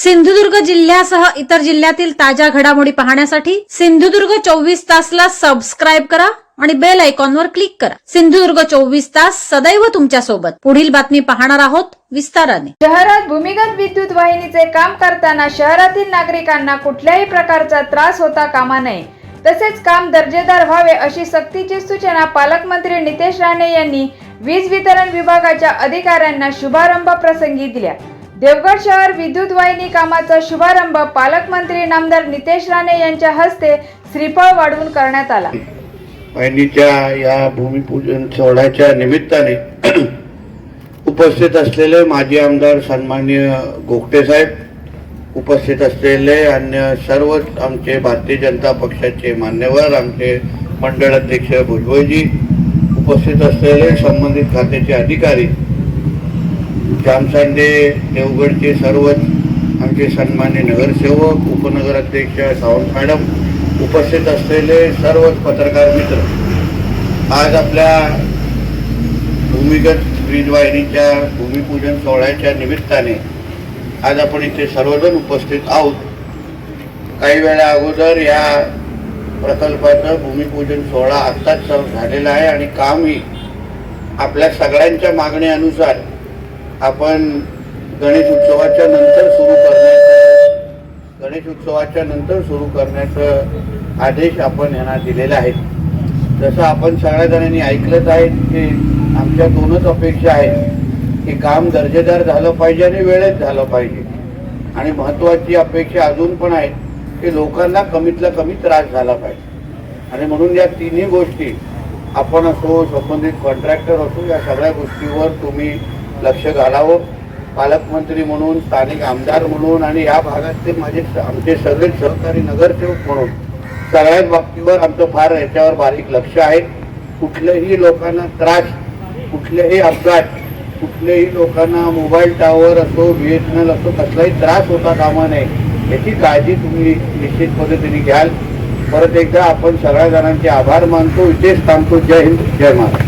सिंधुदुर्ग जिल्ह्यासह इतर जिल्ह्यातील ताज्या घडामोडी पाहण्यासाठी सिंधुदुर्ग चोवीस तासला सबस्क्राईब करा आणि बेल आयकॉनवर क्लिक करा. सिंधुदुर्ग चोवीस तास सदैव तुमच्यासोबत. पुढील बातमी पाहणार आहोत विस्ताराने. शहरात भूमिगत विद्युत वाहिनीचे काम करताना शहरातील नागरिकांना कुठल्याही प्रकारचा त्रास होता कामा नये. तसेच काम दर्जेदार व्हावे अशी सक्तीची सूचना पालकमंत्री नितेश राणे यांनी वीज वितरण विभागाच्या अधिकाऱ्यांना शुभारंभ प्रसंगी दिल्या. देवगड शहर विद्युत वाहिनी कामाचा शुभारंभ पालकमंत्री नामदार नितेश राणे यांच्या हस्ते श्रीफळ वाढवून करण्यात आला. वाहिनीच्या या भूमिपूजन सोहळ्याच्या निमित्ताने उपस्थित असलेले माजी आमदार सन्माननीय गोगटे साहेब उपस्थित असलेले अन्य सर्वच आमचे भारतीय जनता पक्षाचे मान्यवर आमचे मंडळ अध्यक्ष भुजबळजी उपस्थित असलेले संबंधित खात्याचे अधिकारी जामसांडे देवगडचे सर्वच आमचे सन्मान्य नगरसेवक उपनगराध्यक्ष सावंत मॅडम उपस्थित असलेले सर्वच पत्रकार मित्र. आज आपल्या भूमिगत वीजवाहिनीच्या भूमिपूजन सोहळ्याच्या निमित्ताने आज आपण इथे सर्वजण उपस्थित आहोत. काही वेळा अगोदर या प्रकल्पाचं भूमिपूजन सोहळा आत्ताच झालेला आहे आणि कामही आपल्या सगळ्यांच्या मागण्यानुसार आपण गणेश उत्सवाच्या नंतर सुरू करण्याचं गणेश उत्सवाच्या नंतर सुरू करण्याचं आदेश आपण यांना दिलेले आहेत. जसं आपण सगळ्या जणांनी ऐकलंच आहे की आमच्या दोनच अपेक्षा आहेत की काम दर्जेदार झालं पाहिजे आणि वेळेत झालं पाहिजे. आणि महत्त्वाची अपेक्षा अजून पण आहे की लोकांना कमीतला कमी त्रास झाला पाहिजे. आणि म्हणून या तिन्ही गोष्टी आपण असो संबंधित कॉन्ट्रॅक्टर असो या सगळ्या गोष्टीवर तुम्ही लक्ष घालावं. पालकमंत्री म्हणून स्थानिक आमदार म्हणून आणि या भागातले माझे स- आमचे सगळे सहकारी नगरसेवक म्हणून. सगळ्याच बाबतीवर आमचं फार याच्यावर बारीक लक्ष आहे. कुठल्याही लोकांना त्रास कुठलेही अपघात कुठल्याही लोकांना मोबाईल टावर असो बी एस एन एल असो कसलाही त्रास होता कामा नये याची काळजी तुम्ही निश्चित पद्धतीने घ्याल. परत एकदा आपण सगळ्या जणांचे आभार मानतो. इथेच थांबतो. जय हिंद जय महाराष्ट्र.